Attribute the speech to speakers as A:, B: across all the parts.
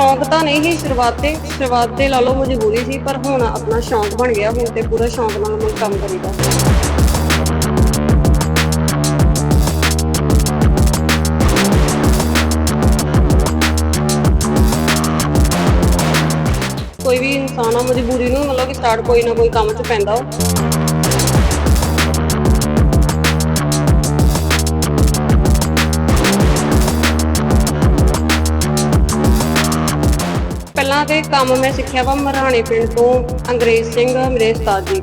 A: ਸ਼ੌਂਕ ਤਾਂ ਨਹੀਂ ਸੀ, ਸ਼ੁਰੂਆਤ ਤੇ ਸ਼ੁਰੂਆਤ ਤੇ ਲਾ ਲਓ ਮਜਬੂਰੀ ਸੀ, ਪਰ ਹੁਣ ਆਪਣਾ ਸ਼ੌਂਕ ਬਣ ਗਿਆ, ਹੁਣ ਤੇ ਪੂਰਾ ਸ਼ੌਂਕ ਨਾਲ ਮੈਂ ਕੰਮ ਕਰੀਦਾ। ਕੋਈ ਵੀ ਇਨਸਾਨ ਆ, ਮਜਬੂਰੀ ਨੂੰ ਮਤਲਬ ਕਿ ਸਟਾਰਟ ਕੋਈ ਨਾ ਕੋਈ ਕੰਮ 'ਚ ਪੈਂਦਾ ਉਹ। ਪਹਿਲਾਂ ਤੇ ਕੰਮ ਮੈਂ ਸਿੱਖਿਆ ਵਾ ਮਰਾਣੇ ਪਿੰਡ ਤੋਂ, ਅੰਗਰੇਜ਼ ਸਿੰਘ ਮੇਰੇ ਉਸਤਾਦ ਜੀ।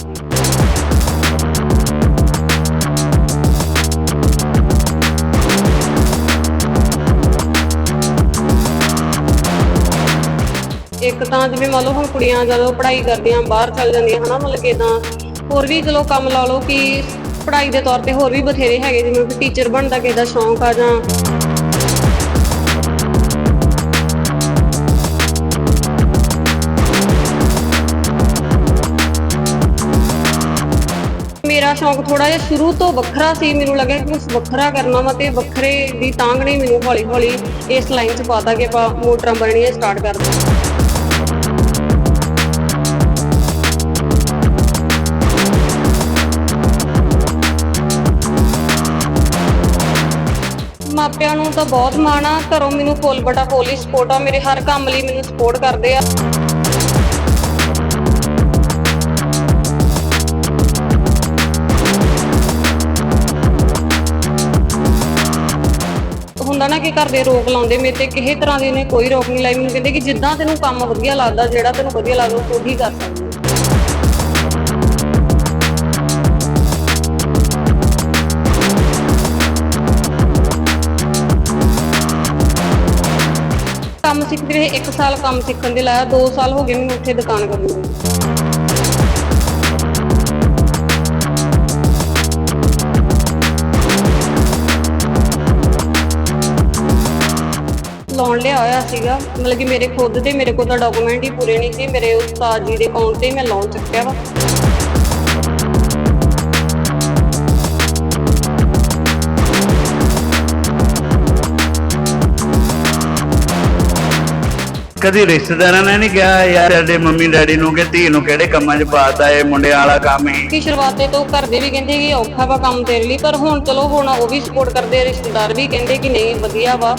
A: ਇੱਕ ਤਾਂ ਜਿਵੇਂ ਮੰਨ ਲਓ ਹੁਣ ਕੁੜੀਆਂ ਜਦੋਂ ਪੜ੍ਹਾਈ ਕਰਦੀਆਂ, ਬਾਹਰ ਚੱਲ ਜਾਂਦੀਆਂ, ਹਨਾ, ਮਤਲਬ ਕਿ ਇਦਾਂ ਹੋਰ ਵੀ ਚਲੋ ਕੰਮ ਲਾ ਲਓ ਕਿ ਪੜ੍ਹਾਈ ਦੇ ਤੌਰ ਤੇ ਹੋਰ ਵੀ ਬਥੇਰੇ ਹੈਗੇ, ਜਿਵੇਂ ਕਿ ਟੀਚਰ ਬਣਦਾ ਕਿਸੇ ਦਾ ਸ਼ੌਂਕ ਆ ਜਾਂ ਮੇਰਾ ਸ਼ੌਂਕ ਥੋੜਾ ਜਿਹਾ ਸ਼ੁਰੂ ਤੋਂ ਵੱਖਰਾ ਸੀ। ਮੈਨੂੰ ਲੱਗਿਆ ਕਿ ਕੁਝ ਵੱਖਰਾ ਕਰਨਾ ਵਾ ਤੇ ਵੱਖਰੇ ਦੀ ਤਾਂਗ ਨੇ ਮੈਨੂੰ ਹੌਲੀ ਹੌਲੀ ਇਸ ਲਾਈਨ 'ਚ ਪਾਤਾ ਕਿ ਆਪਾਂ ਮੋਟਰਾਂ ਬਣਨੀਆਂ ਸਟਾਰਟ ਕਰ ਦਿੱਤੀਆਂ ਮਾਪਿਆਂ ਨੂੰ ਤਾਂ ਬਹੁਤ ਮਾਣ ਆ। ਘਰੋਂ ਮੈਨੂੰ ਫੁੱਲ ਬਟਾ ਫੁੱਲ ਹੀ ਸਪੋਰਟ ਆ। ਮੇਰੇ ਹਰ ਕੰਮ ਲਈ ਮੈਨੂੰ ਸਪੋਰਟ ਕਰਦੇ ਆ। ਹੁੰਦਾ ਨਾ ਕਿ ਘਰ ਦੇ ਰੋਕ ਲਾਉਂਦੇ ਮੇਰੇ ਤੇ, ਕਿਸੇ ਤਰ੍ਹਾਂ ਦੀ ਨੇ ਕੋਈ ਰੋਕ ਨਹੀਂ ਲਾਈ। ਮੈਨੂੰ ਕਹਿੰਦੇ ਕਿ ਜਿੱਦਾਂ ਤੈਨੂੰ ਕੰਮ ਵਧੀਆ ਲੱਗਦਾ, ਜਿਹੜਾ ਤੈਨੂੰ ਵਧੀਆ ਲੱਗਦਾ, ਉਹੀ ਕਰ ਸਕਦੀ। ਕੰਮ ਸਿੱਖਦੇ ਰਹੇ 1 ਸਾਲ ਕੰਮ ਸਿੱਖਣ ਦੇ ਲਾਇਆ 2 ਸਾਲ ਹੋ ਗਏ ਮੈਨੂੰ ਉੱਥੇ ਦੁਕਾਨ ਕਰਨ ਨੂੰ। ਲੋਨ ਲਿਆ ਹੋਇਆ ਸੀਗਾ। ਮਤਲਬ ਕਿ ਮੇਰੇ ਖੁਦ ਦੇ ਮੇਰੇ ਕੋਲ ਤਾਂ ਡਾਕੂਮੈਂਟ ਹੀ ਪੂਰੇ ਨਹੀਂ ਸੀ। ਮੇਰੇ ਉਸਤਾਦ ਜੀ ਦੇ ਅਕਾਊਂਟ ਤੇ ਹੀ ਮੈਂ ਲੋਨ ਚੁੱਕਿਆ ਵਾ।
B: ਕਦੀ ਰਿਸ਼ਤੇਦਾਰਾਂ ਨੇ ਨਹੀਂ ਕਿਹਾ ਯਾਰ ਸਾਡੇ ਮੰਮੀ ਡੈਡੀ ਨੂੰ ਕਿ ਧੀ ਨੂੰ ਕਿਹੜੇ ਕੰਮਾਂ 'ਚ ਪਾਤਾ ਇਹ ਮੁੰਡਿਆਂ ਵਾਲਾ ਕੰਮ ਹੀ?
A: ਕਿ ਸ਼ੁਰੂਆਤੇ ਤੋਂ ਘਰ ਦੇ ਵੀ ਕਹਿੰਦੇ ਕਿ ਔਖਾ ਵਾ ਕੰਮ ਤੇਰੇ ਲਈ ਪਰ ਹੁਣ ਚਲੋ ਹੁਣ ਉਹ ਵੀ ਸਪੋਰਟ ਕਰਦੇ ਆ, ਰਿਸ਼ਤੇਦਾਰ ਵੀ ਕਹਿੰਦੇ ਕਿ ਨਹੀਂ ਵਧੀਆ ਵਾ।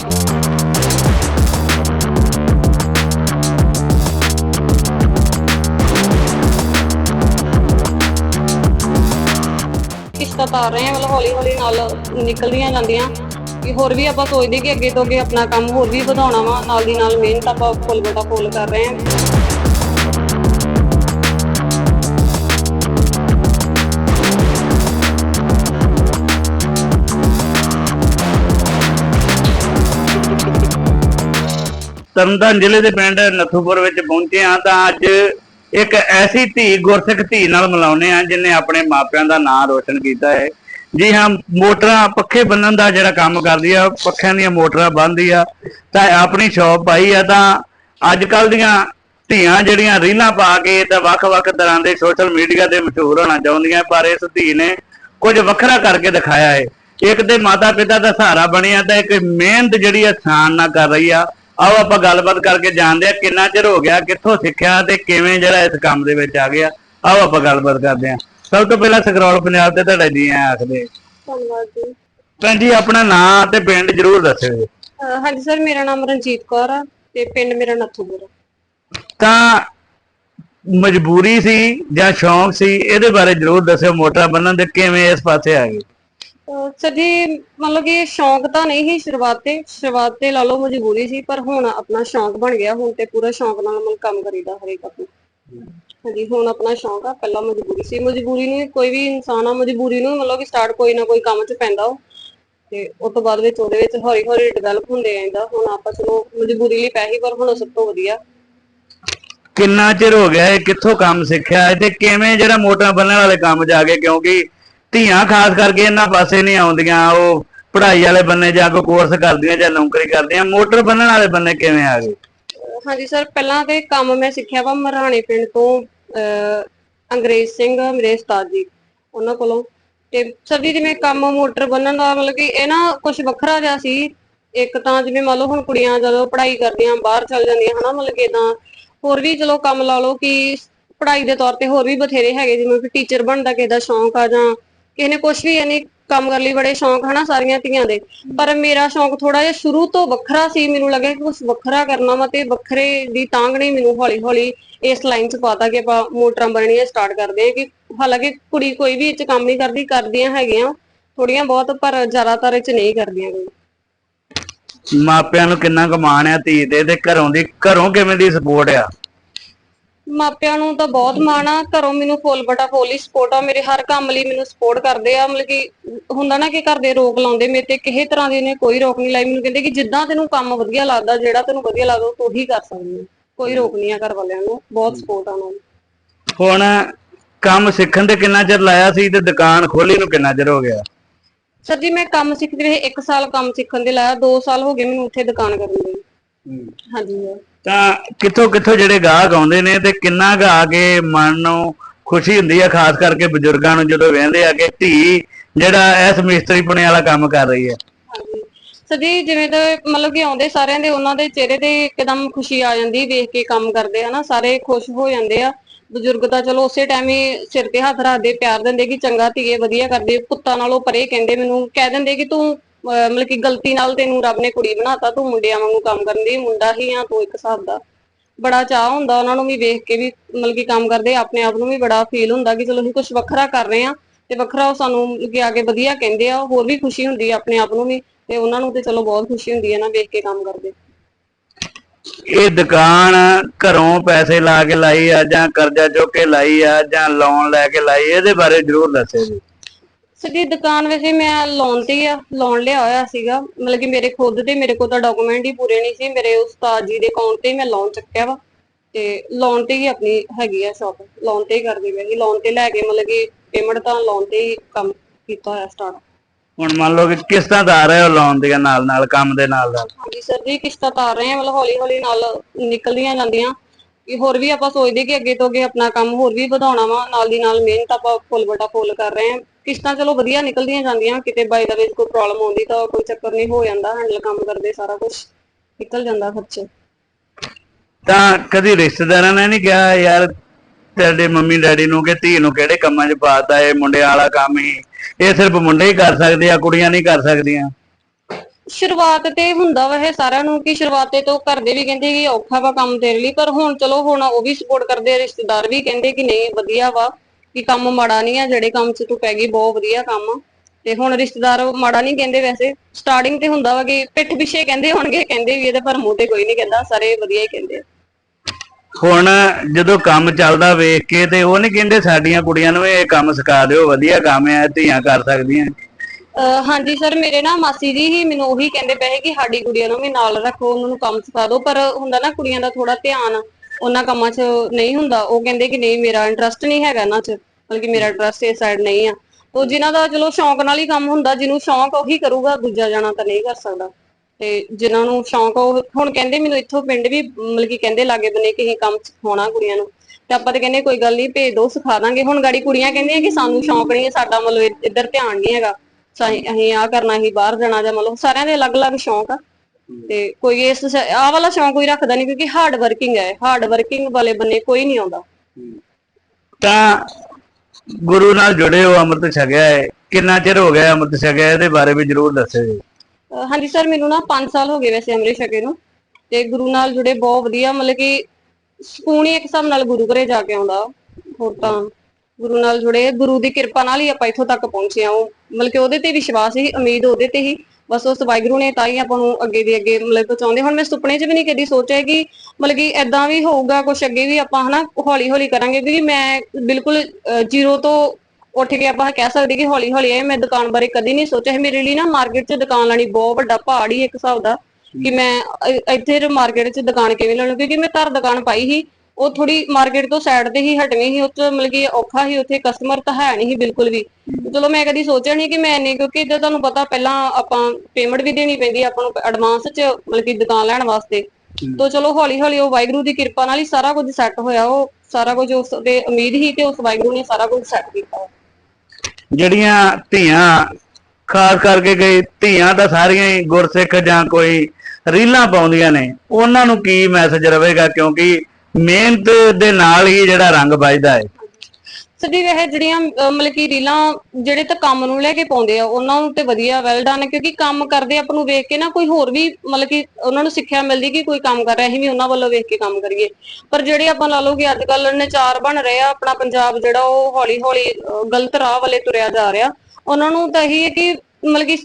A: ਕਿਸ਼ਤਾਂ ਤਾਰ ਰਹੇ ਆ, ਮਤਲਬ ਹੌਲੀ ਹੌਲੀ ਨਾਲ ਨਿਕਲਦੀਆਂ ਜਾਂਦੀਆਂ। ਕਿ ਹੋਰ ਵੀ ਆਪਾਂ ਸੋਚਦੇ ਕਿ ਅੱਗੇ ਤੋਂ ਅੱਗੇ ਆਪਣਾ ਕੰਮ ਹੋਰ ਵੀ ਵਧਾਉਣਾ ਵਾ, ਨਾਲ ਦੀ ਨਾਲ ਮਿਹਨਤ ਆਪਾਂ ਫੁੱਲ ਬਟਾ ਫੁੱਲ ਕਰ ਰਹੇ ਆ।
B: ਤਰਨਤਾਰਨ ਜ਼ਿਲ੍ਹੇ ਦੇ ਪਿੰਡ ਨਥੂਪੁਰ ਵਿੱਚ ਪਹੁੰਚੇ ਆ ਤਾਂ ਅੱਜ ਇੱਕ ਐਸੀ ਧੀ, ਗੁਰਸਿੱਖ ਧੀ ਨਾਲ ਮਿਲਾਉਨੇ ਆ ਜਿਨੇ ਆਪਣੇ ਮਾਪਿਆਂ ਦਾ ਨਾਂ ਰੋਸ਼ਨ ਕੀਤਾ ਹੈ। ਜੀ ਹਾਂ, ਮੋਟਰਾਂ ਪੱਖੇ ਬੰਨਣ ਦਾ ਜਿਹੜਾ ਕੰਮ ਕਰਦੀ ਆ, ਪੱਖਿਆਂ ਦੀਆਂ ਮੋਟਰਾਂ ਬੰਨਦੀ ਆ, ਤਾਂ ਆਪਣੀ ਸ਼ੌਪ ਪਾਈ ਆ ਤਾਂ ਅੱਜ ਕੱਲ ਦੀਆਂ ਧੀਆਂ ਜਿਹੜੀਆਂ ਰੀਲਾਂ ਪਾ ਕੇ ਤਾਂ ਵੱਖ-ਵੱਖ ਤਰ੍ਹਾਂ ਦੇ ਸੋਸ਼ਲ ਮੀਡੀਆ ਤੇ ਮਸ਼ਹੂਰ ਹੋਣਾ ਚਾਹੁੰਦੀਆਂ, ਪਰ ਇਸ ਧੀ ਨੇ ਕੁਝ ਵੱਖਰਾ ਕਰਕੇ ਦਿਖਾਇਆ ਹੈ। ਇੱਕ ਤੇ ਮਾਤਾ ਪਿਤਾ ਦਾ ਸਹਾਰਾ ਬਣਿਆ ਤਾਂ ਇੱਕ ਮਿਹਨਤ ਜਿਹੜੀ ਆ ਆਸਾਨ ਨਾਲ ਕਰ ਰਹੀ ਆ। ਆਓ ਆਪਾਂ ਗੱਲਬਾਤ ਕਰਕੇ ਜਾਣਦੇ ਆ ਕਿੰਨਾ ਚਿਰ ਹੋ ਗਿਆ ਕਿੱਥੋਂ ਸਿੱਖਿਆ ਤੇ ਕਿਵੇਂ ਜਿਹੜਾ ਇਸ ਕੰਮ ਦੇ ਵਿੱਚ ਆ ਗਿਆ। ਆਓ ਆਪਾਂ ਗੱਲਬਾਤ ਕਰਦੇ ਆ ਸਭ ਤੋਂ ਪਹਿਲਾਂ ਸਕਰੋਲ ਪੰਜਾਬ ਤੇ ਤੁਹਾਡਾ ਜੀ ਆਇਆਂ ਆਖਦੇ।
A: ਧੰਨਵਾਦ ਜੀ।
B: ਭੈਣ ਜੀ ਆਪਣਾ ਨਾਂ ਤੇ ਪਿੰਡ ਜਰੂਰ ਦੱਸਿਓ ਜੀ।
A: ਅਹ ਹਾਂਜੀ ਸਰ ਮੇਰਾ ਨਾਮ ਰਣਜੀਤ ਕੌਰ ਆ ਤੇ ਪਿੰਡ ਮੇਰਾ ਨੱਥੂਪੁਰ ਆ।
B: ਤਾਂ ਮਜਬੂਰੀ ਸੀ ਜਾਂ ਸ਼ੌਂਕ ਸੀ ਇਹਦੇ ਬਾਰੇ ਜਰੂਰ ਦੱਸਿਓ ਮੋਟਰਾਂ ਬੰਨਣ ਦੇ ਕਿਵੇਂ ਇਸ ਪਾਸੇ ਆ ਗਏ।
A: ਸਰ ਜੀ ਮਤਲਬ ਕਿ ਸ਼ੌਂਕ ਤਾਂ ਨਹੀਂ ਸੀ ਸ਼ੁਰੂਆਤ ਤੇ ਸ਼ੁਰੂਆਤ ਤੇ ਲਾ ਲਓ ਮਜਬੂਰੀ ਸੀ, ਪਰ ਹੁਣ ਆਪਣਾ ਸ਼ੌਂਕ ਬਣ ਗਿਆ, ਹੁਣ ਤੇ ਪੂਰਾ ਸ਼ੌਂਕ ਨਾਲ ਮੈਂ ਕੰਮ ਕਰੀਦਾ ਹਰੇਕ ਆਪਣਾ। ਹਾਂਜੀ, ਹੁਣ ਆਪਣਾ ਸ਼ੌਂਕ ਆ, ਪਹਿਲਾਂ ਮਜਬੂਰੀ ਸੀ। ਮਜਬੂਰੀ ਨੂੰ ਕੋਈ ਵੀ ਇਨਸਾਨ ਆ, ਮਜਬੂਰੀ ਨੂੰ ਮਤਲਬ ਕਿ ਸਟਾਰਟ ਕੋਈ ਨਾ ਕੋਈ ਕੰਮ 'ਚ ਪੈਂਦਾ ਉਹ। ਤੇ ਉਸ ਤੋਂ ਬਾਅਦ ਵਿੱਚ ਉਹਦੇ ਵਿੱਚ ਹੌਲੀ ਹੌਲੀ ਡਿਵੈਲਪ ਹੁੰਦੇ ਜਾਂਦਾ ਹੁਣ ਆਪਾਂ ਚਲੋ ਮਜਬੂਰੀ ਲਈ ਪੈਸੇ ਪਰ ਹੁਣ ਸਭ ਤੋਂ ਵਧੀਆ।
B: ਕਿੰਨਾ ਚਿਰ ਹੋ ਗਿਆ ਇਹ ਕਿੱਥੋਂ ਕੰਮ ਸਿੱਖਿਆ? ਤੇ ਕਿਵੇਂ ਜਿਹੜਾ ਮੋਟਰਾਂ ਬੰਨਣ ਵਾਲੇ ਕੰਮ ਜਾ ਕੇ ਕਿਉਂਕਿ ਧੀਆਂ ਖਾਸ ਕਰਕੇ ਇਹਨਾਂ ਪਾਸੇ ਨਹੀਂ ਆਉਂਦੀਆਂ ਉਹ ਪੜ੍ਹਾਈ ਵਾਲੇ ਬੰਨੇ ਜਾ ਕੇ ਕੋਰਸ ਕਰਦੀਆਂ ਜਾਂ ਨੌਕਰੀ ਕਰਦੀਆਂ ਮੋਟਰ ਬੰਨਣ ਵਾਲੇ ਬੰਨੇ ਕਿਵੇਂ ਆ ਗਏ?
A: ਹਾਂਜੀ ਸਰ ਪਹਿਲਾਂ ਤੇ ਕੰਮ ਮੈਂ ਸਿੱਖਿਆ ਵਾ ਮਰਾਣੇ ਪਿੰਡ ਤੋਂ ਅਹ, ਅੰਗਰੇਜ਼ ਸਿੰਘ ਮੇਰੇ ਉਸਤਾਦ ਜੀ ਉਹਨਾਂ ਕੋਲੋਂ। ਤੇ ਸਰ ਜੀ ਜਿਵੇਂ ਕੰਮ ਮੋਟਰ ਬੰਨਣ ਦਾ ਮਤਲਬ ਕਿ ਇਹ ਨਾ ਕੁਝ ਵੱਖਰਾ ਜਿਹਾ ਸੀ। ਇੱਕ ਤਾਂ ਜਿਵੇਂ ਮੰਨ ਲਓ ਹੁਣ ਕੁੜੀਆਂ ਜਦੋਂ ਪੜ੍ਹਾਈ ਕਰਦੀਆਂ ਬਾਹਰ ਚਲ ਜਾਂਦੀਆਂ ਹਨਾ ਮਤਲਬ ਕਿ ਇਦਾਂ ਹੋਰ ਵੀ ਚਲੋ ਕੰਮ ਲਾ ਲਓ ਕਿ ਪੜ੍ਹਾਈ ਦੇ ਤੌਰ ਤੇ ਹੋਰ ਵੀ ਬਥੇਰੇ ਹੈਗੇ ਜਿਵੇਂ ਕਿ ਟੀਚਰ ਬਣਨ ਦਾ ਕਿਸੇ ਦਾ ਸ਼ੌਂਕ ਆ ਜਾਂ ਕਿਸੇ ਕੁਝ ਵੀ ਯਾਨੀ ਕੰਮ ਕਰਨ ਲਈ ਬੜੇ ਸ਼ੌਂਕ ਹਨਾ ਸਾਰੀਆਂ ਧੀਆਂ ਦੇ। ਪਰ ਮੇਰਾ ਸ਼ੌਂਕ ਥੋੜਾ ਜਿਹਾ ਸ਼ੁਰੂ ਤੋਂ ਵੱਖਰਾ ਸੀ, ਮੈਨੂੰ ਲੱਗਿਆ ਕਿ ਕੁਝ ਵੱਖਰਾ ਕਰਨਾ ਵਾ ਤੇ ਵੱਖਰੇ ਦੀ ਤਾਂਗ ਨੇ ਮੈਨੂੰ ਹੌਲੀ ਹੌਲੀ ਇਸ ਲਾਈਨ 'ਚ ਪਾਤਾ ਕਿ ਆਪਾਂ ਮੋਟਰਾਂ ਬਣਨੀਆਂ ਸਟਾਰਟ ਕਰਦੇ ਹਾਂ ਕਿ ਹਾਲਾਂਕਿ ਕੁੜੀ ਕੋਈ ਵੀ ਇਹ 'ਚ ਕੰਮ ਨਹੀਂ ਕਰਦੀ, ਕਰਦੀਆਂ ਹੈਗੀਆਂ ਥੋੜੀਆਂ ਬਹੁਤ ਪਰ ਜ਼ਿਆਦਾਤਰ ਇਹ 'ਚ ਨਹੀਂ ਕਰਦੀਆਂ ਕੋਈ।
B: ਮਾਪਿਆਂ ਨੂੰ ਕਿੰਨਾ ਕਮਾਣ ਆ, ਧੀ ਦੇ ਤੇ ਘਰੋਂ ਦੀ, ਘਰੋਂ ਕਿਵੇਂ ਦੀ ਸਪੋਰਟ ਆ?
A: ਮਾਪਿਆਂ ਨੂੰ ਤਾਂ ਬਹੁਤ ਮਾਣ ਆ ਘਰੋਂ ਮੈਨੂੰ ਫੁੱਲ ਬਟਾ ਫੁੱਲ ਹੀ ਸਪੋਰਟ ਆ ਮੇਰੇ ਹਰ ਕੰਮ ਲਈ ਮੈਨੂੰ ਸਪੋਰਟ ਕਰਦੇ ਆ ਮਤਲਬ ਕਿ ਹੁੰਦਾ ਨਾ ਕਿ ਘਰ ਦੇ ਰੋਕ ਲਾਉਂਦੇ ਮੇਰੇ ਤੇ ਕਿਸੇ ਤਰ੍ਹਾਂ ਦੀ ਨੇ ਕੋਈ ਰੋਕ ਨਹੀਂ ਲਾਈ ਮੈਨੂੰ ਕਹਿੰਦੇ ਕਿ ਜਿੱਦਾਂ ਤੈਨੂੰ ਕੰਮ ਵਧੀਆ ਲੱਗਦਾ ਜਿਹੜਾ ਤੈਨੂੰ ਵਧੀਆ ਲੱਗਦਾ ਤੂੰ ਉਹੀ ਕਰ ਸਕਦੀ ਹੈ ਕੋਈ ਰੋਕ ਨਹੀਂ ਆ ਘਰ ਵਾਲਿਆਂ ਨੂੰ ਬਹੁਤ ਸਪੋਰਟ ਆ ਉਹਨਾਂ ਦੀ
B: ਹੁਣ ਕੰਮ ਸਿੱਖਣ ਤੇ ਕਿੰਨਾ ਚਿਰ ਲਾਇਆ ਸੀ ਤੇ ਦੁਕਾਨ ਖੋਲੀ ਨੂੰ ਕਿੰਨਾ ਚਿਰ ਹੋ ਗਿਆ?
A: ਸਰ ਜੀ ਮੈਂ ਕੰਮ ਸਿੱਖਦੇ ਰਹੇ 1 ਸਾਲ ਕੰਮ ਸਿੱਖਣ ਦੇ ਲਾਇਆ 2 ਸਾਲ ਹੋ ਗਏ ਮੈਨੂੰ ਉੱਥੇ ਦੁਕਾਨ ਕਰਨ ਦੇ। ਹਾਂਜੀ।
B: ਤਾਂ ਕਿੱਥੋਂ ਕਿੱਥੋਂ ਜਿਹੜੇ ਗਾਹਕ ਆਉਂਦੇ ਨੇ ਤੇ ਕਿੰਨਾ ਕੁ ਕੇ ਮਨ ਨੂੰ ਖੁਸ਼ੀ ਹੁੰਦੀ ਆ, ਖਾਸ ਕਰਕੇ ਬਜ਼ੁਰਗਾਂ ਨੂੰ ਜਦੋਂ ਵੇਖਦੇ ਆ ਕਿ ਧੀ ਜਿਹੜਾ ਇਸ ਮਿਸਤਰੀ ਪੁਣੇ ਵਾਲਾ ਕੰਮ ਕਰ ਰਹੀ ਹੈ।
A: ਸਰ ਜੀ ਜਿਵੇਂ ਤਾਂ ਮਤਲਬ ਕਿ ਆਉਂਦੇ ਸਾਰਿਆਂ ਦੇ ਉਹਨਾਂ ਦੇ ਚਿਹਰੇ ਤੇ ਇੱਕਦਮ ਖੁਸ਼ੀ ਆ ਜਾਂਦੀ, ਵੇਖ ਕੇ ਕੰਮ ਕਰਦੇ ਹਨਾ ਸਾਰੇ ਖੁਸ਼ ਹੋ ਜਾਂਦੇ ਆ। ਬਜ਼ੁਰਗ ਤਾਂ ਚਲੋ ਉਸੇ ਟਾਈਮ ਹੀ ਸਿਰ ਤੇ ਹੱਥ ਰੱਖਦੇ, ਪਿਆਰ ਦਿੰਦੇ ਕਿ ਚੰਗਾ ਧੀਏ, ਵਧੀਆ ਕਰਦੇ, ਪੁੱਤਾਂ ਨਾਲੋਂ ਪਰੇ ਕਹਿੰਦੇ ਮੈਨੂੰ, ਕਹਿ ਦਿੰਦੇ ਕਿ ਤੂੰ ਮਤਲਬ ਕਿ ਗਲਤੀ ਨਾਲ ਤੈਨੂੰ ਰੱਬ ਨੇ ਕੁੜੀ ਬਣਾਤਾ, ਤੂੰ ਮੁੰਡਿਆਂ ਵਾਂਗੂ ਕੰਮ ਕਰਨ ਦੀ, ਮੁੰਡਾ ਹੀ ਆ ਤੂੰ ਇੱਕ ਹਿਸਾਬ ਦਾ। ਬੜਾ ਚਾਹ ਹੁੰਦਾ ਉਹਨਾਂ ਨੂੰ ਵੀ ਵੇਖ ਕੇ ਵੀ, ਮਤਲਬ ਕਿ ਕੰਮ ਕਰਦੇ, ਆਪਣੇ ਆਪ ਨੂੰ ਵੀ ਬੜਾ ਫੀਲ ਹੁੰਦਾ ਕਿ ਚਲੋ ਅਸੀਂ ਕੁਝ ਵੱਖਰਾ ਕਰ ਰਹੇ ਆ ਤੇ ਵੱਖਰਾ ਉਹ ਸਾਨੂੰ ਕਿ ਆ ਵਧੀਆ ਕਹਿੰਦੇ ਆ, ਹੋਰ ਵੀ ਖੁਸ਼ੀ ਹੁੰਦੀ ਆ ਆਪਣੇ ਆਪ ਨੂੰ ਵੀ ਤੇ ਉਹਨਾਂ ਨੂੰ ਤੇ ਚਲੋ ਬਹੁਤ ਖੁਸ਼ੀ ਹੁੰਦੀ ਹੈ ਨਾ ਵੇਖ ਕੇ ਕੰਮ ਕਰਦੇ।
B: ਇਹ ਦੁਕਾਨ ਘਰੋਂ ਪੈਸੇ ਲਾ ਕੇ ਲਾਈ ਆ ਜਾਂ ਕਰਜ਼ਾ ਚੁੱਕ ਕੇ ਲਾਈ ਆ ਜਾਂ ਲੋਨ ਲੈ ਕੇ ਲਾਈ ਇਹਦੇ ਬਾਰੇ ਜ਼ਰੂਰ ਦੱਸਿਓ ਜੀ।
A: ਸਿੱਧੀ ਦੁਕਾਨ ਵੈਸੇ ਮੈਂ ਲੋਨ ਤੇ ਆ ਲੋਨ ਲਿਆ ਹੋਇਆ ਸੀਗਾ। ਮਤਲਬ ਕਿ ਮੇਰੇ ਖੁਦ ਦੇ ਮੇਰੇ ਕੋਲ ਤਾਂ ਡਾਕੂਮੈਂਟ ਹੀ ਪੂਰੇ ਨਹੀਂ ਸੀ। ਮੇਰੇ ਉਸਤਾਦ ਜੀ ਦੇ ਅਕਾਊਂਟ ਤੇ ਹੀ ਮੈਂ ਲੋਨ ਚੱਕਿਆ ਵਾ। ਤੇ ਲੋਨ ਤੇ ਹੀ ਆਪਣੀ ਹੈਗੀ ਆ ਸ਼ਾਪ ਲੋਨ ਤੇ ਹੀ ਕਰਦੀ ਮੈਂ ਲੋਨ ਤੇ ਲੈ ਕੇ ਮਤਲਬ ਕਿ ਪੇਮੈਂਟ ਤਾਂ ਲੋਨ ਤੇ ਹੀ ਕੰਮ ਕੀਤਾ ਹੋਇਆ ਸਟਾਰਟ
B: ਹੁਣ ਮੰਨ ਲਓ ਕਿ ਕਿਸ਼ਤਾਂ ਤਾਂ ਆ ਰਹੇ ਹੋ ਲੋਨ ਦੀਆਂ ਨਾਲ ਨਾਲ ਕੰਮ ਦੇ ਨਾਲ। ਨਾਲ
A: ਹਾਂਜੀ ਸਰ ਜੀ ਕਿਸ਼ਤਾਂ ਤਾਰ ਰਹੇ ਆ ਮਤਲਬ ਹੌਲੀ ਹੌਲੀ ਨਾਲ ਨਿਕਲਦੀਆਂ ਜਾਂਦੀਆਂ। ਕਿ ਹੋਰ ਵੀ ਆਪਾਂ ਸੋਚਦੇ ਕਿ ਅੱਗੇ ਤੋਂ ਅੱਗੇ ਆਪਣਾ ਕੰਮ ਹੋਰ ਵੀ ਵਧਾਉਣਾ ਵਾ। ਨਾਲ ਦੀ ਨਾਲ ਮਿਹਨਤ ਆਪਾਂ ਫੁੱਲ ਬਟਾ ਫੁੱਲ ਕਰ ਰਹੇ ਆ। ਕਿਸ਼ਤਾਂ ਚਲੋ ਵਧੀਆ ਨਿਕਲਦੀਆਂ ਜਾਂਦੀਆਂ ਕਿਤੇ ਬਾਈ ਦਾ ਵਿੱਚ ਕੋਈ ਪ੍ਰੋਬਲਮ ਆਉਂਦੀ ਤਾਂ ਕੋਈ ਚੱਕਰ ਨਹੀਂ ਹੋ ਜਾਂਦਾ ਹੈਂਡਲ ਕੰਮ ਕਰਦੇ ਸਾਰਾ ਕੁਝ ਨਿਕਲ ਜਾਂਦਾ ਖਰਚੇ।
B: ਤਾਂ ਕਦੀ ਰਿਸ਼ਤੇਦਾਰਾਂ ਨੇ ਨਹੀਂ ਕਿਹਾ ਯਾਰ ਤੇਰੇ ਮੰਮੀ ਡੈਡੀ ਨੂੰ ਕਿ ਧੀ ਨੂੰ ਕਿਹੜੇ ਕੰਮਾਂ 'ਚ ਪਾਤਾ ਇਹ ਮੁੰਡਿਆਂ ਵਾਲਾ ਕੰਮ ਹੀ? ਇਹ ਸਿਰਫ ਮੁੰਡੇ ਹੀ ਕਰ ਸਕਦੇ ਆ ਕੁੜੀਆਂ ਨਹੀਂ ਕਰ ਸਕਦੀਆਂ।
A: ਸ਼ੁਰੂਆਤ ਤੇ ਹੁੰਦਾ ਵਾ ਇਹ ਸਾਰਿਆਂ ਨੂੰ ਕਿ ਸ਼ੁਰੂਆਤ ਤੇ ਤੋਂ ਘਰ ਦੇ ਵੀ ਕਹਿੰਦੇ ਕਿ ਔਖਾ ਵਾ ਕੰਮ ਤੇਰੇ ਲਈ ਪਰ ਹੁਣ ਚਲੋ ਹੁਣ ਉਹ ਵੀ ਸਪੋਰਟ ਕਰਦੇ ਆ ਰਿਸ਼ਤੇਦਾਰ ਵੀ ਕਹਿੰਦੇ ਕਿ ਨਹੀਂ ਵਧੀਆ ਵਾ। ਕਿ ਕੰਮ ਮਾੜਾ ਨਹੀਂ ਆ ਜਿਹੜੇ ਕੰਮ 'ਚ ਤੂੰ ਪੈ ਗਈ ਬਹੁਤ ਵਧੀਆ ਕੰਮ ਆ। ਤੇ ਹੁਣ ਰਿਸ਼ਤੇਦਾਰ ਮਾੜਾ ਨਹੀਂ ਕਹਿੰਦੇ ਵੈਸੇ। ਸਟਾਰਟਿੰਗ ਤੇ ਹੁੰਦਾ ਵਾ ਕਿ ਪਿੱਠ ਪਿੱਛੇ ਕਹਿੰਦੇ ਹੋਣਗੇ ਕਹਿੰਦੇ ਵੀ ਇਹਦੇ ਪਰ ਮੂੰਹ ਤੇ ਕੋਈ ਨਹੀਂ ਕਹਿੰਦਾ ਸਾਰੇ ਵਧੀਆ ਹੀ ਕਹਿੰਦੇ।
B: ਹੁਣ ਜਦੋਂ ਕੰਮ ਚੱਲਦਾ ਵੇਖ ਕੇ ਤੇ ਉਹ ਨਹੀਂ ਕਹਿੰਦੇ ਸਾਡੀਆਂ ਕੁੜੀਆਂ ਨੂੰ ਇਹ ਕੰਮ ਸਿਖਾ ਦਿਓ ਵਧੀਆ ਕੰਮ ਹੈ ਧੀਆਂ ਕਰ ਸਕਦੀਆਂ।
A: ਅਹ ਹਾਂਜੀ ਸਰ ਮੇਰੇ ਨਾ ਮਾਸੀ ਜੀ ਹੀ ਮੈਨੂੰ ਉਹੀ ਕਹਿੰਦੇ ਪਏ ਕਿ ਸਾਡੀ ਕੁੜੀਆਂ ਨੂੰ ਵੀ ਨਾਲ ਰੱਖੋ ਉਹਨਾਂ ਨੂੰ ਕੰਮ ਸਿਖਾ ਦਿਓ ਪਰ ਹੁੰਦਾ ਨਾ ਕੁੜੀਆਂ ਦਾ ਥੋੜਾ ਧਿਆਨ ਉਹਨਾਂ ਕੰਮਾਂ 'ਚ ਨਹੀਂ ਹੁੰਦਾ। ਉਹ ਕਹਿੰਦੇ ਕਿ ਨਹੀਂ, ਮੇਰਾ ਇੰਟਰਸਟ ਨਹੀਂ ਹੈਗਾ ਇਹਨਾਂ 'ਚ, ਬਲਕਿ ਮੇਰਾ ਇੰਟਰਸਟ ਇਸ ਸਾਈਡ ਨਹੀਂ ਆ। ਤੋ ਜਿਨ੍ਹਾਂ ਦਾ ਚਲੋ ਸ਼ੌਂਕ ਨਾਲ ਹੀ ਕੰਮ ਹੁੰਦਾ, ਜਿਹਨੂੰ ਸ਼ੌਂਕ ਉਹੀ ਕਰੂਗਾ, ਦੂਜਾ ਜਾਣਾ ਤਾਂ ਨਹੀਂ ਕਰ ਸਕਦਾ। ਤੇ ਜਿਨ੍ਹਾਂ ਨੂੰ ਸ਼ੌਂਕ ਉਹ ਹੁਣ ਕਹਿੰਦੇ ਮੈਨੂੰ ਇੱਥੋਂ ਪਿੰਡ ਵੀ ਮਤਲਬ ਕਿ ਕਹਿੰਦੇ ਲਾਗੇ ਬਨੇ ਕਿ ਅਸੀਂ ਕੰਮ ਸਿਖਾਉਣਾ ਕੁੜੀਆਂ ਨੂੰ। ਤੇ ਆਪਾਂ ਤੇ ਕਹਿੰਦੇ ਕੋਈ ਗੱਲ ਨਹੀਂ, ਭੇਜ ਦੋ, ਸਿਖਾ ਦਾਂਗੇ। ਹੁਣ ਗਾੜੀ ਕੁੜੀਆਂ ਕਹਿੰਦੀਆਂ ਕਿ ਸਾਨੂੰ ਸ਼ੌਂਕ ਨਹੀਂ ਹੈ ਸਾਡਾ ਮਤਲਬ ਇੱਧਰ ਧਿਆਨ ਨਹੀਂ ਹੈਗਾ। ਸਾਈ- ਅਸੀਂ ਆ ਕਰਨਾ, ਅਸੀਂ ਬਾਹਰ ਜਾਣਾ ਜਾਂ ਮਤਲਬ ਸਾਰਿਆਂ ਦੇ ਅਲੱਗ-ਅਲੱਗ ਸ਼ੌਂਕ ਆ। ਤੇ ਕੋਈ ਇਸ ਆਹ ਵਾਲਾ ਸ਼ੌਂਕ ਕੋਈ ਰੱਖਦਾ ਨਹੀਂ ਕਿਉਂਕਿ ਹਾਰਡ ਵਰਕਿੰਗ ਹੈ ਹਾਰਡ ਵਰਕਿੰਗ ਵਾਲੇ ਬੰਨੇ ਕੋਈ ਨਹੀਂ ਆਉਂਦਾ।
B: ਤਾਂ ਗੁਰੂ ਨਾਲ ਜੁੜੇ ਹੋ ਅੰਮ੍ਰਿਤ ਛਕਿਆ ਹੈ ਕਿੰਨਾ ਚਿਰ ਹੋ ਗਿਆ ਅੰਮ੍ਰਿਤ ਛਕਿਆ ਇਹਦੇ ਬਾਰੇ ਵੀ ਜ਼ਰੂਰ ਦੱਸਿਓ ਜੀ।
A: ਹਾਂਜੀ ਸਰ ਮੈਨੂੰ ਨਾ 5 ਸਾਲ ਹੋ ਗਏ ਵੈਸੇ ਅੰਮ੍ਰਿਤ ਛਕੇ ਨੂੰ ਤੇ ਗੁਰੂ ਨਾਲ ਜੁੜੇ ਬਹੁਤ ਵਧੀਆ ਮਤਲਬ ਕਿ ਸਕੂਨ ਹੀ ਇੱਕ ਹਿਸਾਬ ਨਾਲ ਗੁਰੂ ਘਰੇ ਜਾ ਕੇ ਆਉਂਦਾ। ਹੋਰ ਤਾਂ ਗੁਰੂ ਨਾਲ ਜੁੜੇ ਗੁਰੂ ਦੀ ਕਿਰਪਾ ਨਾਲ ਹੀ ਆਪਾਂ ਇੱਥੋਂ ਤੱਕ ਪਹੁੰਚੇ ਆ ਉਹ ਮਤਲਬ ਕਿ ਉਹਦੇ ਤੇ ਵਿਸ਼ਵਾਸ ਹੀ ਉਮੀਦ ਉਹਦੇ ਤੇ ਹੀ ਬਸ ਉਸ ਵਾਹਿਗੁਰੂ ਨੇ ਤਾਂ ਹੀ ਆਪਾਂ ਨੂੰ ਅੱਗੇ ਦੇ ਅੱਗੇ ਮਤਲਬ ਪਹੁੰਚਾਉਂਦੇ। ਹੁਣ ਮੈਂ ਸੁਪਨੇ 'ਚ ਵੀ ਨਹੀਂ ਕਦੀ ਸੋਚਿਆ ਕਿ ਮਤਲਬ ਕਿ ਐਦਾਂ ਵੀ ਹੋਊਗਾ, ਕੁਛ ਅੱਗੇ ਵੀ ਆਪਾਂ ਹਨਾ ਹੌਲੀ ਹੌਲੀ ਕਰਾਂਗੇ। ਕਿਉਂਕਿ ਮੈਂ ਬਿਲਕੁਲ ਜ਼ੀਰੋ ਤੋਂ ਉੱਠ ਕੇ ਆਪਾਂ ਕਹਿ ਸਕਦੇ ਕਿ ਹੌਲੀ ਹੌਲੀ ਇਹ ਮੈਂ ਦੁਕਾਨ ਬਾਰੇ ਕਦੀ ਨਹੀਂ ਸੋਚਿਆ। ਮੇਰੇ ਲਈ ਨਾ ਮਾਰਕੀਟ 'ਚ ਦੁਕਾਨ ਲਾਣੀ ਬਹੁਤ ਵੱਡਾ ਪਹਾੜ ਹੀ ਇੱਕ ਹਿਸਾਬ ਦਾ ਕਿ ਮੈਂ ਇੱਥੇ ਮਾਰਕੀਟ 'ਚ ਦੁਕਾਨ ਕਿਵੇਂ ਲਾਉਣੀ ਕਿਉਂਕਿ ਮੈਂ ਘਰ ਦੁਕਾਨ ਪਾਈ ਸੀ। ਉਹ ਥੋੜੀ ਮਾਰਕੀਟ ਤੋਂ ਸਾਈਡ ਤੇ ਹੀ ਹਟਵੀਂ ਸੀ ਉੱਥੇ ਮਤਲਬ ਕਿ ਔਖਾ ਸੀ, ਉੱਥੇ ਕਸਟਮਰ ਤਾਂ ਹੈ ਨਹੀਂ ਸੀ ਬਿਲਕੁਲ ਵੀ। ਚਲੋ ਮੈਂ ਕਦੀ ਸੋਚਿਆ ਨਹੀਂ ਕਿ ਮੈਂ ਇੰਨੇ, ਕਿਉਂਕਿ ਇਦਾਂ ਤੁਹਾਨੂੰ ਪਤਾ ਪਹਿਲਾਂ ਆਪਾਂ ਪੇਮੈਂਟ ਵੀ ਦੇਣੀ ਪੈਂਦੀ ਆਪਾਂ ਨੂੰ ਐਡਵਾਂਸ 'ਚ ਮਤਲਬ ਕਿ ਦੁਕਾਨ ਲੈਣ ਵਾਸਤੇ। ਤੋਂ ਚਲੋ ਹੌਲੀ ਹੌਲੀ ਉਹ ਵਾਹਿਗੁਰੂ ਦੀ ਕਿਰਪਾ ਨਾਲ ਹੀ ਸਾਰਾ ਕੁਝ ਸੈੱਟ ਹੋਇਆ, ਉਹ ਸਾਰਾ ਕੁਝ ਉਸ ਤੇ ਉਮੀਦ ਹੀ ਤੇ ਉਸ ਵਾਹਿਗੁਰੂ ਨੇ ਸਾਰਾ ਕੁਝ ਸੈੱਟ ਕੀਤਾ।
B: ਜਿਹੜੀਆਂ ਧੀਆਂ ਖਾਸ ਕਰਕੇ ਗਈ ਧੀਆਂ ਤਾਂ ਸਾਰੀਆਂ ਹੀ ਗੁਰਸਿੱਖ ਜਾਂ ਕੋਈ ਰੀਲਾਂ ਪਾਉਂਦੀਆਂ ਨੇ, ਉਹਨਾਂ ਨੂੰ ਕੀ ਮੈਸੇਜ ਰਹੇਗਾ? ਕਿਉਂਕਿ ਮਿਹਨਤ ਦੇ ਨਾਲ ਹੀ ਜਿਹੜਾ ਰੰਗ ਵੱਜਦਾ ਹੈ।
A: ਸਦੀ ਵਹਿ ਜਿਹੜੀਆਂ ਅਹ, ਮਤਲਬ ਕਿ ਰੀਲਾਂ ਜਿਹੜੇ ਤਾਂ ਕੰਮ ਨੂੰ ਲੈ ਕੇ ਪਾਉਂਦੇ ਆ ਉਹਨਾਂ ਨੂੰ ਤੇ ਵਧੀਆ ਵੈਲ ਡਨ ਕਿਉਂਕਿ ਕੰਮ ਕਰਦੇ ਆਪ ਨੂੰ ਵੇਖ ਕੇ ਨਾ ਕੋਈ ਹੋਰ ਵੀ ਮਤਲਬ ਕਿ ਉਹਨਾਂ ਨੂੰ ਸਿੱਖਿਆ ਮਿਲਦੀ ਕਿ ਕੋਈ ਕੰਮ ਕਰ ਰਿਹਾ ਅਸੀਂ ਵੀ ਉਹਨਾਂ ਵੱਲੋਂ ਵੇਖ ਕੇ ਕੰਮ ਕਰੀਏ। ਪਰ ਜਿਹੜੇ ਆਪਾਂ ਲਾ ਲਓ ਕਿ ਅੱਜ ਕੱਲ ਨਚਾਰ ਬਣ ਰਹੇ ਆ ਆਪਣਾ ਪੰਜਾਬ ਜਿਹੜਾ ਉਹ ਹੌਲੀ ਹੌਲੀ ਗਲਤ ਰਾਹ ਵੱਲੇ ਤੁਰਿਆ ਜਾ ਰਿਹਾ ਉਹਨਾਂ ਨੂੰ ਤਾਂ ਇਹੀ ਹੈ ਕਿ ਮਤਲਬ ਕਿ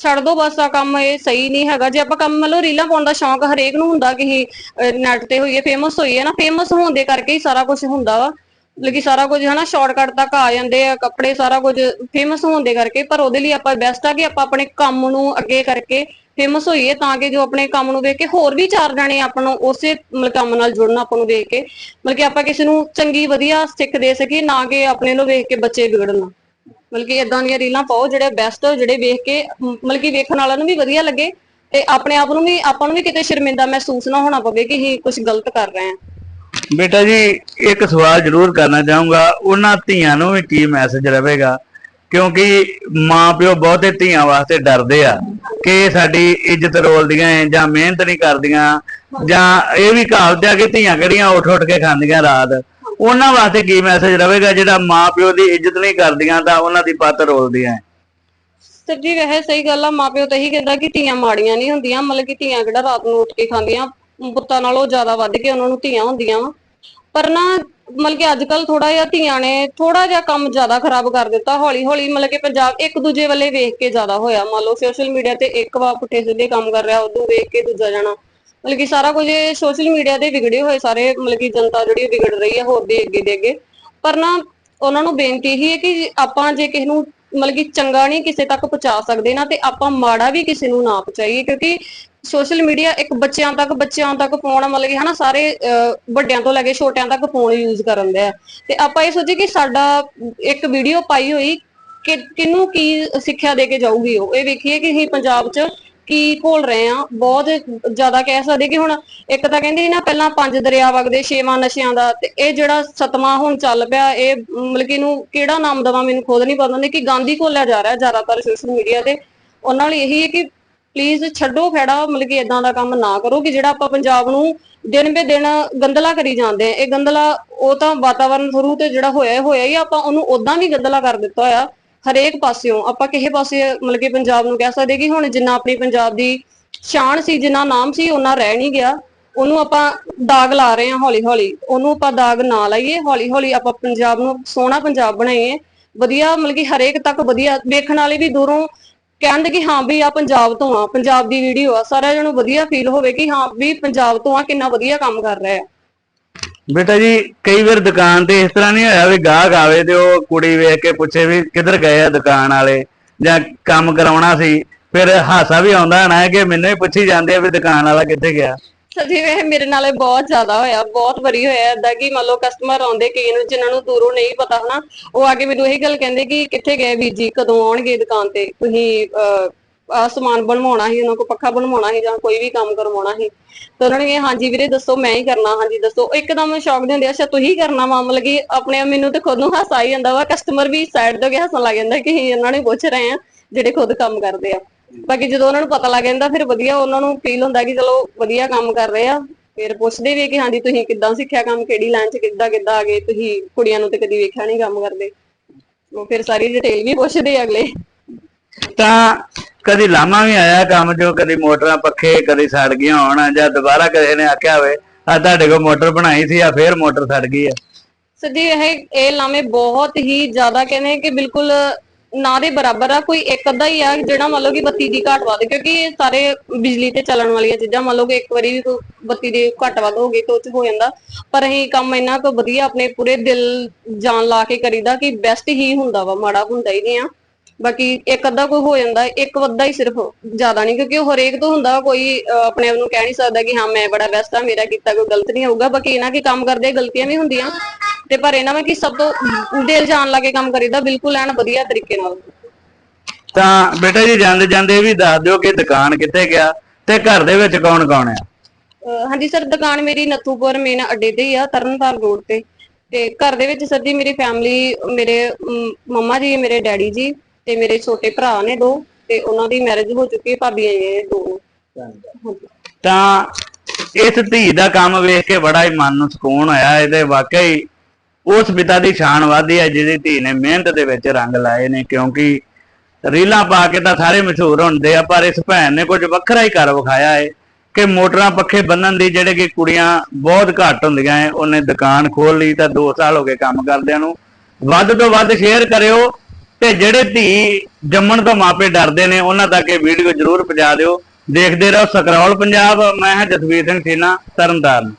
A: ਛੱਡ ਦੋ ਬਸ ਆ ਕੰਮ, ਇਹ ਸਹੀ ਨਹੀਂ ਹੈਗਾ। ਜੇ ਆਪਾਂ ਕੰਮ ਮਤਲਬ ਰੀਲਾਂ ਪਾਉਣ ਦਾ ਸ਼ੌਂਕ ਹਰੇਕ ਨੂੰ ਹੁੰਦਾ ਕਿ ਅਸੀਂ ਨੈਟ ਤੇ ਹੋਈਏ ਫੇਮਸ ਹੋਈਏ ਨਾ ਫੇਮਸ ਹੋਣ ਦੇ ਕਰਕੇ ਹੀ ਸਾਰਾ ਕੁਝ ਹੁੰਦਾ ਵਾ। ਲੇਕਿਨ ਸਾਰਾ ਕੁਝ ਹਨਾ ਸ਼ਾਰਟਕਟ ਤੱਕ ਆ ਜਾਂਦੇ ਆ, ਕੱਪੜੇ ਸਾਰਾ ਕੁਝ ਫੇਮਸ ਹੋਣ ਦੇ ਕਰਕੇ, ਪਰ ਉਹਦੇ ਲਈ ਆਪਾਂ ਬੈਸਟ ਆ ਕਿ ਆਪਾਂ ਆਪਣੇ ਕੰਮ ਨੂੰ ਅੱਗੇ ਕਰਕੇ ਫੇਮਸ ਹੋਈਏ, ਤਾਂ ਕਿ ਜੋ ਆਪਣੇ ਕੰਮ ਨੂੰ ਵੇਖ ਕੇ ਹੋਰ ਵੀ ਚਾਰ ਜਾਣੇ ਆਪਾਂ ਨੂੰ ਉਸੇ ਕੰਮ ਨਾਲ ਜੁੜਨ ਆਪਾਂ ਨੂੰ ਵੇਖ ਕੇ, ਮਤਲਬ ਕਿ ਆਪਾਂ ਕਿਸੇ ਨੂੰ ਚੰਗੀ ਵਧੀਆ ਸਿੱਖ ਦੇ ਸਕੀਏ, ਨਾ ਕਿ ਆਪਣੇ ਨੂੰ ਵੇਖ ਕੇ ਬੱਚੇ ਵਿਗੜਨ। ਮਤਲਬ ਕਿ ਇਦਾਂ ਦੀਆਂ ਰੀਲਾਂ ਪਾਓ ਜਿਹੜੇ ਬੈਸਟ ਜਿਹੜੇ ਵੇਖ ਕੇ ਮਤਲਬ ਕਿ ਵੇਖਣ ਵਾਲਿਆਂ ਨੂੰ ਵੀ ਵਧੀਆ ਲੱਗੇ ਤੇ ਆਪਣੇ ਆਪ ਨੂੰ ਵੀ, ਆਪਾਂ ਨੂੰ ਵੀ ਕਿਤੇ ਸ਼ਰਮਿੰਦਾ ਮਹਿਸੂਸ ਨਾ ਹੋਣਾ ਪਵੇ ਕਿ ਅਸੀਂ ਕੁਝ ਗਲਤ ਕਰ ਰਹੇ ਹਾਂ।
B: ਬੇਟਾ ਜੀ, ਇੱਕ ਸਵਾਲ ਜ਼ਰੂਰ ਕਰਨਾ ਚਾਹੂੰਗਾ। ਉਹਨਾਂ ਧੀਆਂ ਨੂੰ ਵੀ ਕੀ ਮੈਸੇਜ ਰਹੇਗਾ? ਕਿਉਂਕਿ ਮਾਪਿਓ ਬਹੁਤੇ ਧੀਆਂ ਵਾਸਤੇ ਡਰਦੇ ਆ ਕਿ ਸਾਡੀ ਇੱਜ਼ਤ ਰੋਲਦੀਆਂ ਐ ਜਾਂ ਮਿਹਨਤ ਨਹੀਂ ਕਰਦੀਆਂ ਜਾਂ ਇਹ ਵੀ ਕਹਾਵਤ ਆ ਕਿ ਧੀਆਂ ਕਿਹੜੀਆਂ ਉੱਠ ਉੱਠ ਕੇ ਖਾਂਦੀਆਂ ਰਾਤ। ਉਹਨਾਂ ਵਾਸਤੇ ਕੀ ਮੈਸੇਜ ਰਹੇਗਾ? ਜਿਹੜਾ ਮਾਪਿਓ ਦੀ ਇੱਜ਼ਤ ਨਹੀਂ ਕਰਦੀਆਂ, ਤਾਂ ਉਹਨਾਂ ਦੀ ਪੱਤ ਰੋਲਦੀਆਂ।
A: ਸਰ ਜੀ ਵੈਸੇ ਸਹੀ ਗੱਲ ਆ। ਮਾਪਿਓ ਤਾਂ ਇਹੀ ਕਹਿੰਦਾ ਕਿ ਧੀਆਂ ਮਾੜੀਆਂ ਨਹੀਂ ਹੁੰਦੀਆਂ। ਮਤਲਬ ਕਿ ਧੀਆਂ ਕਿਹੜਾ ਰਾਤ ਨੂੰ ਉੱਠ ਕੇ ਖਾਂਦੀਆਂ। ਪੁੱਤਾਂ ਨਾਲੋਂ ਜ਼ਿਆਦਾ ਵੱਧ ਕੇ ਉਹਨਾਂ ਨੂੰ ਧੀਆਂ ਹੁੰਦੀਆਂ ਵਾ। ਪਰ ਨਾ, ਮਤਲਬ ਕਿ ਅੱਜ ਕੱਲ ਥੋੜਾ ਜਿਹਾ ਧੀਆਂ ਨੇ ਥੋੜਾ ਜਿਹਾ ਕੰਮ ਜ਼ਿਆਦਾ ਖਰਾਬ ਕਰ ਦਿੱਤਾ। ਹੌਲੀ ਹੌਲੀ ਮਤਲਬ ਕਿ ਪੰਜਾਬ ਇੱਕ ਦੂਜੇ ਵੱਲੇ ਵੇਖ ਕੇ ਜ਼ਿਆਦਾ ਹੋਇਆ। ਮੰਨ ਲਓ ਸੋਸ਼ਲ ਮੀਡੀਆ ਤੇ ਇੱਕ ਵਾਰ ਪੁੱਠੇ ਸਿੱਧੇ ਕੰਮ ਕਰ ਰਿਹਾ, ਉਦੋਂ ਵੇਖ ਕੇ ਦੂਜਾ ਜਾਣਾ। ਮਤਲਬ ਕਿ ਸਾਰਾ ਕੁਝ ਸੋਸ਼ਲ ਮੀਡੀਆ ਦੇ ਵਿਗੜੇ ਹੋਏ ਸਾਰੇ, ਮਤਲਬ ਕਿ ਜਨਤਾ ਜਿਹੜੀ ਵਿਗੜ ਰਹੀ ਹੈ ਹੋਰ ਦੇ ਅੱਗੇ ਦੇ ਅੱਗੇ। ਪਰ ਨਾ ਉਹਨਾਂ ਨੂੰ ਬੇਨਤੀ ਇਹੀ ਹੈ ਕਿ ਆਪਾਂ ਜੇ ਕਿਸੇ ਨੂੰ ਮਤਲਬ ਕਿ ਚੰਗਾ ਨਹੀਂ ਕਿਸੇ ਤੱਕ ਪਹੁੰਚਾ ਸਕਦੇ ਨਾ, ਤੇ ਆਪਾਂ ਮਾੜਾ ਵੀ ਕਿਸੇ ਨੂੰ ਨਾ ਪਹੁੰਚਾਈਏ, ਕਿਉਂਕਿ ਸੋਸ਼ਲ ਮੀਡੀਆ ਇੱਕ ਬੱਚਿਆਂ ਤੱਕ ਬੱਚਿਆਂ ਤੱਕ ਫੋਨ ਮਤਲਬ ਕਿ ਹਨਾ ਸਾਰੇ ਵੱਡਿਆਂ ਤੋਂ ਲੈ ਕੇ ਛੋਟਿਆਂ ਤੱਕ ਫੋਨ ਯੂਜ਼ ਕਰਨ ਦੇ ਆ। ਤੇ ਆਪਾਂ ਇਹ ਸੋਚੀਏ ਕਿ ਸਾਡਾ ਇੱਕ ਵੀਡੀਓ ਪਾਈ ਹੋਈ, ਕਿ ਕਿਹਨੂੰ ਕੀ ਸਿੱਖਿਆ ਦੇ ਕੇ ਜਾਊਗੀ ਉਹ। ਇਹ ਵੇਖੀਏ ਕਿ ਅਸੀਂ ਪੰਜਾਬ 'ਚ ਕੀ ਘੋਲ ਰਹੇ ਆ ਬਹੁਤ ਜ਼ਿਆਦਾ ਕਹਿ ਸਕਦੇ ਕਿ ਹੁਣ ਇੱਕ ਤਾਂ ਕਹਿੰਦੇ ਨਾ ਪਹਿਲਾਂ ਪੰਜ ਦਰਿਆ ਵਗਦੇ, ਛੇਵਾਂ ਨਸ਼ਿਆਂ ਦਾ ਤੇ ਇਹ ਜਿਹੜਾ ਸਤਵਾਂ ਹੁਣ ਚੱਲ ਪਿਆ, ਇਹ ਮਤਲਬ ਕਿ ਇਹਨੂੰ ਕਿਹੜਾ ਨਾਮ ਦਵਾ ਮੈਨੂੰ ਖੁਦ ਨਹੀਂ ਪਤਾ, ਨਹੀਂ ਕਿ ਗਾਂਧੀ ਘੋਲਿਆ ਜਾ ਰਿਹਾ ਜ਼ਿਆਦਾਤਰ ਸੋਸ਼ਲ ਮੀਡੀਆ ਤੇ। ਉਹਨਾਂ ਲਈ ਇਹੀ ਹੈ ਕਿ ਪਲੀਜ਼ ਛੱਡੋ ਖੜਾ, ਮਤਲਬ ਕਿ ਇਦਾਂ ਦਾ ਕੰਮ ਨਾ ਕਰੋ ਕਿ ਜਿਹੜਾ ਆਪਾਂ ਪੰਜਾਬ ਨੂੰ ਦਿਨ ਬੇ ਦਿਨ ਗੰਦਲਾ ਕਰੀ ਜਾਂਦੇ ਆ ਇਹ ਗੰਦਲਾ ਉਹ ਤਾਂ ਵਾਤਾਵਰਣ ਥਰੂ ਤੇ ਜਿਹੜਾ ਹੋਇਆ ਹੋਇਆ ਹੀ ਆਪਾਂ ਉਹਨੂੰ ਉਦਾਂ ਵੀ ਗੰਦਲਾ ਕਰ ਦਿੱਤਾ ਹੋਇਆ। ਹਰੇਕ ਪਾਸਿਓਂ, ਆਪਾਂ ਕਿਸੇ ਪਾਸੇ, ਮਤਲਬ ਕਿ ਪੰਜਾਬ ਨੂੰ ਕਹਿ ਸਕਦੇ ਕਿ ਹੁਣ ਜਿੰਨਾ ਆਪਣੀ ਪੰਜਾਬ ਦੀ ਸ਼ਾਨ ਸੀ, ਜਿੰਨਾ ਨਾਮ ਸੀ ਉਹਨਾਂ ਰਹਿ ਨਹੀਂ ਗਿਆ। ਉਹਨੂੰ ਆਪਾਂ ਦਾਗ ਲਾ ਰਹੇ ਹਾਂ ਹੌਲੀ ਹੌਲੀ ਉਹਨੂੰ ਆਪਾਂ ਦਾਗ ਨਾ ਲਾਈਏ ਹੌਲੀ ਹੌਲੀ ਆਪਾਂ ਪੰਜਾਬ ਨੂੰ ਸੋਹਣਾ ਪੰਜਾਬ ਬਣਾਈਏ। ਵਧੀਆ, ਮਤਲਬ ਕਿ ਹਰੇਕ ਤੱਕ ਵਧੀਆ ਵੇਖਣ ਵਾਲੇ ਵੀ ਦੂਰੋਂ ਕਹਿੰਦੇ ਕਿ ਹਾਂ ਵੀ ਆ ਪੰਜਾਬ ਤੋਂ ਆ, ਪੰਜਾਬ ਦੀ ਵੀਡੀਓ ਆ। ਸਾਰਿਆਂ ਨੂੰ ਵਧੀਆ ਫੀਲ ਹੋਵੇ ਕਿ ਹਾਂ ਵੀ ਪੰਜਾਬ ਤੋਂ ਆ ਕਿੰਨਾ ਵਧੀਆ ਕੰਮ ਕਰ ਰਿਹਾ ਹੈ।
B: ਬੇਟਾ ਜੀ, ਕਈ ਵਾਰ ਦੁਕਾਨ ਤੇ ਇਸ ਤਰ੍ਹਾਂ ਨਹੀਂ ਹੋਇਆ ਵੀ ਗਾਹਕ ਆਵੇ ਤੇ ਉਹ ਕੁੜੀ ਵੇਖ ਕੇ ਪੁੱਛੇ ਵੀ ਕਿੱਧਰ ਗਏ ਆ ਦੁਕਾਨ ਵਾਲੇ ਜਾਂ ਕੰਮ ਕਰਾਉਣਾ ਸੀ। ਫਿਰ ਹਾਸਾ ਵੀ ਆਉਂਦਾ ਹੋਣਾ ਕਿ ਮੈਨੂੰ ਹੀ ਪੁੱਛੀ ਜਾਂਦੇ ਆ ਵੀ ਦੁਕਾਨ ਵਾਲਾ ਕਿੱਥੇ ਗਿਆ।
A: ਸੱਚੀ ਵੇ ਮੇਰੇ ਨਾਲ ਇਹ ਬਹੁਤ ਜ਼ਿਆਦਾ ਹੋਇਆ, ਬਹੁਤ ਵਾਰੀ ਹੋਇਆ ਏਦਾਂ ਕਿ ਮੰਨ ਲਓ ਕਸਟਮਰ ਆਉਂਦੇ ਕਈ ਨੂੰ ਜਿਨ੍ਹਾਂ ਨੂੰ ਦੂਰੋਂ ਨਹੀਂ ਪਤਾ ਹਨਾ, ਉਹ ਆ ਕੇ ਮੈਨੂੰ ਇਹੀ ਗੱਲ ਕਹਿੰਦੇ ਕਿ ਕਿੱਥੇ ਗਏ ਵੀਰ ਜੀ, ਕਦੋਂ ਆਉਣਗੇ ਦੁਕਾਨ ਤੇ? ਤੁਸੀਂ ਸਮਾਨ ਬਣਵਾਉਣਾ ਸੀ, ਉਹਨਾਂ ਕੋ ਪੱਖਾ ਬਣਵਾਉਣਾ ਸੀ ਜਾਂ ਕੋਈ ਵੀ ਕੰਮ ਕਰਵਾਉਣਾ ਸੀ। ਤੇ ਉਹਨਾਂ ਨੇ ਕਿਹਾ, ਹਾਂਜੀ ਵੀਰੇ ਦੱਸੋ, ਮੈਂ ਹੀ ਕਰਨਾ, ਹਾਂਜੀ ਦੱਸੋ। ਇੱਕਦਮ ਸ਼ੌਕ ਦੇ ਹੁੰਦੇ ਅੱਛਾ ਤੁਸੀਂ ਕਰਨਾ ਵਾ। ਕਿ ਆਪਣੇ ਮੈਨੂੰ ਤੇ ਖੁਦ ਨੂੰ ਹਾਸਾ ਆ ਜਾਂਦਾ ਵਾ। ਕਸਟਮਰ ਵੀ ਸਾਈਡ ਤੋਂ ਕੇ ਹੱਸਣ ਲੱਗ ਜਾਂਦਾ ਕਿ ਇਹਨਾਂ ਨੂੰ ਪੁੱਛ ਰਹੇ ਆ ਜਿਹੜੇ ਖੁਦ ਕੰਮ ਕਰਦੇ ਆ। ਬਾਕੀ ਜਦੋਂ ਉਹਨਾਂ ਨੂੰ ਪਤਾ ਲੱਗ ਜਾਂਦਾ, ਫਿਰ ਵਧੀਆ ਉਹਨਾਂ ਨੂੰ ਫੀਲ ਹੁੰਦਾ ਕਿ ਚਲੋ ਵਧੀਆ ਕੰਮ ਕਰ ਰਹੇ ਆ। ਫਿਰ ਪੁੱਛਦੇ ਵੀ ਕਿ ਹਾਂਜੀ ਤੁਸੀਂ ਕਿੱਦਾਂ ਸਿੱਖਿਆ ਕੰਮ, ਕਿਹੜੀ ਲਾਈਨ 'ਚ, ਕਿੱਦਾਂ ਕਿੱਦਾਂ ਆ ਗਏ? ਤੁਸੀਂ ਕੁੜੀਆਂ ਨੂੰ ਤੇ ਕਦੀ ਵੇਖਿਆ ਨਹੀਂ ਕੰਮ ਕਰਦੇ। ਉਹ ਫਿਰ ਸਾਰੀ ਡਿਟੇਲ ਵੀ ਪੁੱਛਦੇ ਅਗਲੇ।
B: ਤਾਂ ਕਦੀ ਲਾਮਾ ਵੀ ਆਇਆ ਕੰਮ ਜੋ, ਕਦੀ ਮੋਟਰਾਂ ਪੱਖੇ, ਕਦੀ ਸੜ ਗਈਆਂ ਹੋਣ, ਜਾਂ ਦੁਬਾਰਾ ਕਿਸੇ ਨੇ ਆਖਿਆ ਹੋਵੇ ਆ ਤੁਹਾਡੇ ਕੋਲ ਮੋਟਰ ਬਣਾਈ ਸੀ ਆ ਫੇਰ ਮੋਟਰ ਸੜ ਗਈ ਆ।
A: ਸੱਜੀ ਇਹ ਇਹ ਲਾਮੇ ਬਹੁਤ ਹੀ ਜ਼ਿਆਦਾ ਕਹਿੰਦੇ ਕਿ ਬਿਲਕੁਲ ਨਾ ਦੇ ਬਰਾਬਰ ਆ, ਕੋਈ ਇੱਕ ਅੱਧਾ ਹੀ ਆ, ਜਿਹੜਾ ਮੰਨ ਲਓ ਕਿ ਬੱਤੀ ਦੀ ਘਾਟ ਵੱਧ, ਕਿਉਂਕਿ ਇਹ ਸਾਰੇ ਬਿਜਲੀ ਤੇ ਚੱਲਣ ਵਾਲੀਆਂ ਚੀਜ਼ਾਂ, ਮੰਨ ਲਓ ਕਿ ਇੱਕ ਵਾਰੀ ਵੀ ਕੋਈ ਬੱਤੀ ਦੀ ਘਾਟ ਵੱਧ ਹੋ ਗਈ ਤਾਂ ਉਹ 'ਚ ਹੋ ਜਾਂਦਾ। ਪਰ ਅਸੀਂ ਕੰਮ ਇੰਨਾ ਕੁ ਵਧੀਆ ਆਪਣੇ ਪੂਰੇ ਦਿਲ ਜਾਨ ਲਾ ਕੇ ਕਰੀਦਾ ਕਿ ਬੈਸਟ ਹੀ ਹੁੰਦਾ ਵਾ, ਮਾੜਾ ਹੁੰਦਾ ਹੀ ਨਹੀਂ ਆ। ਬਾਕੀ ਇੱਕ ਅੱਧਾ ਕੋਈ ਹੋ ਜਾਂਦਾ ਇੱਕ ਵੱਧਾ ਹੀ ਸਿਰਫ ਜ਼ਿਆਦਾ ਨਹੀਂ ਕਿਉਂਕਿ ਉਹ ਹਰੇਕ ਤੋਂ ਹੁੰਦਾ ਕੋਈ ਆਪਣੇ ਆਪ ਨੂੰ ਕਹਿ ਨਹੀਂ ਸਕਦਾ ਕਿ ਹਾਂ ਮੈਂ ਬੜਾ ਬੈਸਟ ਆ ਮੇਰਾ ਕੀਤਾ ਕੋਈ ਗਲਤ ਨਹੀਂ ਹੋਊਗਾ ਬਾਕੀ ਇਹਨਾਂ ਕੀ ਕੰਮ ਕਰਦੇ ਗਲਤੀਆਂ ਵੀ ਹੁੰਦੀਆਂ। ਤੇ ਪਰ ਇਹਨਾਂ ਵਿੱਚ ਕਿ ਸਭ ਤੋਂ ਦਿਲ ਜਾਨ ਲਾ ਕੇ ਕੰਮ ਕਰੀਦਾ ਬਿਲਕੁਲ ਐਨ ਵਧੀਆ ਤਰੀਕੇ ਨਾਲ।
B: ਤਾਂ ਬੇਟਾ ਜੀ ਜਾਂਦੇ ਜਾਂਦੇ ਵੀ ਦੱਸ ਦਿਓ ਕਿ ਦੁਕਾਨ ਕਿੱਥੇ ਗਿਆ ਤੇ ਘਰ ਦੇ ਵਿੱਚ ਕੌਣ ਕੌਣ ਆ?
A: ਹਾਂਜੀ ਸਰ ਦੁਕਾਨ ਮੇਰੀ ਨੱਥੂਪੁਰ ਮੇਨ ਅੱਡੇ ਤੇ ਹੀ ਆ ਤਰਨਤਾਰਨ ਰੋਡ ਤੇ। ਤੇ ਘਰ ਦੇ ਵਿੱਚ ਸਰ ਜੀ ਮੇਰੀ ਫੈਮਿਲੀ ਮੇਰੇ ਮੰਮਾ ਜੀ ਮੇਰੇ ਡੈਡੀ ਜੀ ਤੇ ਮੇਰੇ ਛੋਟੇ ਭਰਾ ਨੇ ਦੋ ਤੇ ਉਹਨਾਂ ਦੀ ਮੈਰਿਜ ਹੋ ਚੁੱਕੀ ਹੈ, ਭਾਬੀਆਂ ਇਹ ਦੋ। ਹਾਂਜੀ
B: ਤਾਂ ਇਸ ਧੀ ਦਾ ਕੰਮ ਵੇਖ ਕੇ ਬੜਾ ਹੀ ਮਨ ਨੂੰ ਸਕੂਨ ਹੋਇਆ, ਇਹਦੇ ਵਾਕਈ ਉਸ ਪਿਤਾ ਦੀ ਸ਼ਾਨ ਵਾਧੀ ਹੈ, ਜਿਹਦੀ ਧੀ ਨੇ ਮਿਹਨਤ ਦੇ ਵਿੱਚ ਰੰਗ ਲਾਏ ਨੇ, ਕਿਉਂਕਿ ਰੀਲਾਂ ਪਾ ਕੇ ਤਾਂ ਸਾਰੇ ਮਸ਼ਹੂਰ ਹੁੰਦੇ ਆ, ਪਰ ਇਸ ਭੈਣ ਨੇ ਕੁਝ ਵੱਖਰਾ ਹੀ ਕਰ ਵਿਖਾਇਆ ਹੈ ਕਿ ਮੋਟਰਾਂ ਪੱਖੇ ਬੰਨਣ ਦੀ ਜਿਹੜੇ ਕਿ ਕੁੜੀਆਂ ਬਹੁਤ ਘੱਟ ਹੁੰਦੀਆਂ ਐ ਉਹਨੇ ਦੁਕਾਨ ਖੋਲ ਲਈ ਤਾਂ 2 ਸਾਲ ਹੋ ਗਏ ਕੰਮ ਕਰਦਿਆਂ ਨੂੰ। ਵੱਧ ਤੋਂ ਵੱਧ ਸ਼ੇਅਰ ਕਰਿਓ ਤੇ ਜਿਹੜੇ ਧੀ ਜੰਮਣ ਤੋਂ ਮਾਪੇ ਡਰਦੇ ਨੇ, ਉਹਨਾਂ ਤੱਕ ਇਹ ਵੀਡੀਓ ਜ਼ਰੂਰ ਪਹੁੰਚਾ ਦਿਓ। ਦੇਖਦੇ ਰਹੋ ਸਕਰੌਲ ਪੰਜਾਬ। ਮੈਂ ਹਾਂ ਜਸਵੀਰ ਸਿੰਘ ਸੀਨਾ ਤਰਨਤਾਰਨ।